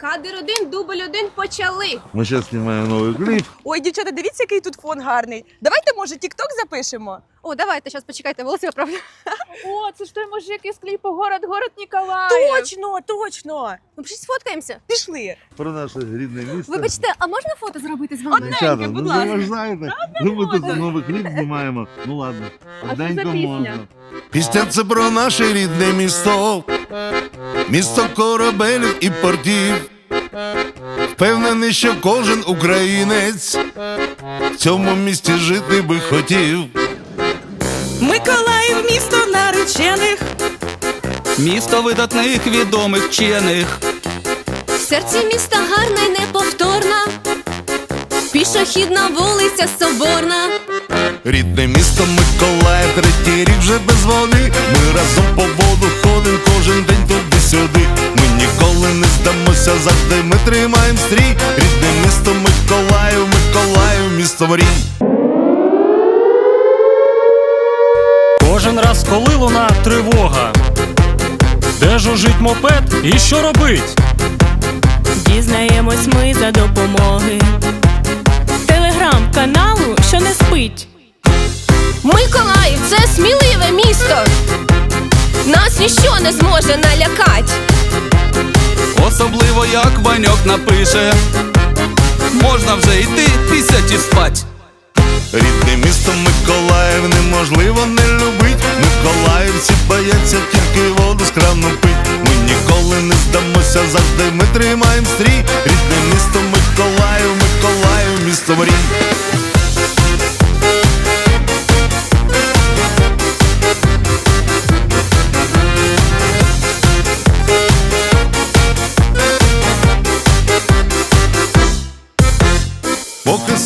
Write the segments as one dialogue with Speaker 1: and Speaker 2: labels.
Speaker 1: Кадр один, дубль один, почали.
Speaker 2: Мы сейчас снимаем новый клип.
Speaker 3: Ой, дівчата, дивіться, який тут фон гарний. Давайте, може, тікток запишемо.
Speaker 1: О, давайте, зараз почекайте, волосся поправлю.
Speaker 4: О, це ж той мужик із кліпу Город, город Ніколаїв.
Speaker 3: Точно, точно.
Speaker 1: Ну, пішли сфоткаємося.
Speaker 3: Пішли.
Speaker 2: Про наше рідне місто.
Speaker 1: Вибачте, а можна фото зробити з вами?
Speaker 2: Дівчата,
Speaker 3: будь
Speaker 2: ну
Speaker 3: ласка.
Speaker 2: ж знаєте, ну ми тут новий кліп знімаємо. Ну ладно,
Speaker 4: що за
Speaker 2: одненько
Speaker 4: пісня?
Speaker 2: можна.
Speaker 5: Пісня це про наше рідне місто, місто корабелів і портів. Впевнений, що кожен українець в цьому місті жити би хотів.
Speaker 3: Миколаїв, місто наречених.
Speaker 6: Місто видатних відомих вчених.
Speaker 1: В серці міста гарна й неповторна. Пішохідна вулиця Соборна.
Speaker 5: Рідне місто Миколаїв, третій рік вже без води. Ми разом по воду ходим кожен день туди-сюди. Ми ніколи не здамося, завжди ми тримаємо стрій. Рідне місто Миколаїв, Миколаїв, місто мрій.
Speaker 7: Кожен раз, коли луна тривога. Де жужить мопед і що робить?
Speaker 8: Дізнаємось ми за допомоги телеграм-каналу, що не спить.
Speaker 1: Миколаїв це сміливе місто. Нас ніщо не зможе налякать.
Speaker 6: Особливо як Ваньок напише. Можна вже йти пісять і спать.
Speaker 5: Рідне місто Миколаїв неможливо не любить. Миколаївці бояться тільки воду з крану пить. Ми ніколи не здамося, завжди ми тримаємо стрій. Рідне місто Миколаїв, Миколаїв, місто мрій.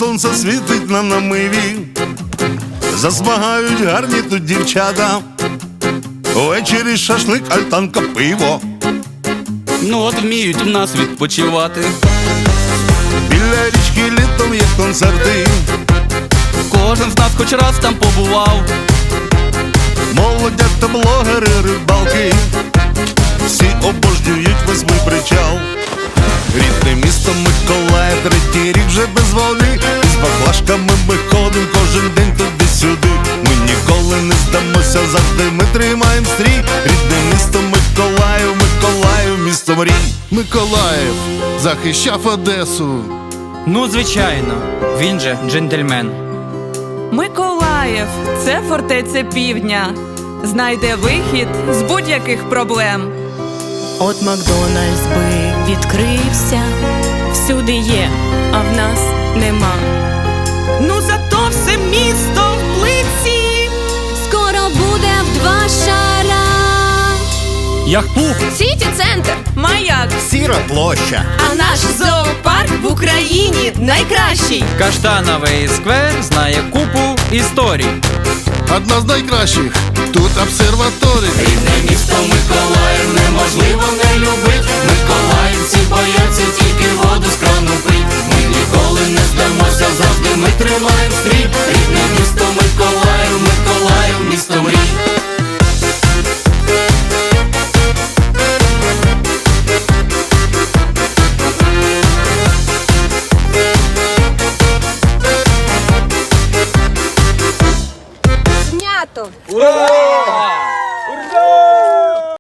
Speaker 5: Сонце світить на намиві, засмагають гарні тут дівчата. Ввечері шашлик, альтанка, пиво.
Speaker 6: Ну от вміють в нас відпочивати.
Speaker 5: Біля річки літом є концерти.
Speaker 6: Кожен з нас хоч раз там побував.
Speaker 5: Молодят та блогери, рибалки. Всі обожнюють восьмий причал. Рідне місто Миколаїв, третій рік вже без води. Із баклажками ми ходим кожен день туди-сюди. Ми ніколи не здамося, завжди ми тримаємо стрій. Рідне місто Миколаїв, Миколаїв, місто мрій. Миколаїв захищав Одесу.
Speaker 9: Ну, звичайно, він же джентльмен.
Speaker 3: Миколаїв це фортеця півдня. Знайде вихід з будь-яких проблем.
Speaker 8: От Макдональдс би відкрився, всюди є, а в нас нема.
Speaker 3: Ну зато все місто в плиці.
Speaker 1: Скоро буде в два шара.
Speaker 7: Яхпух
Speaker 1: Сіті центр.
Speaker 3: Маяк,
Speaker 5: Сіра площа.
Speaker 3: а наш зоопарк в Україні найкращий.
Speaker 9: Каштановий сквер знає купу історій.
Speaker 5: Одна з найкращих. Тут обсерваторій.
Speaker 6: Рідне місто Миколаїв неможливо тримаєм стрій, рідне місто Миколаїв, Миколаїв, місто мрій. Ура!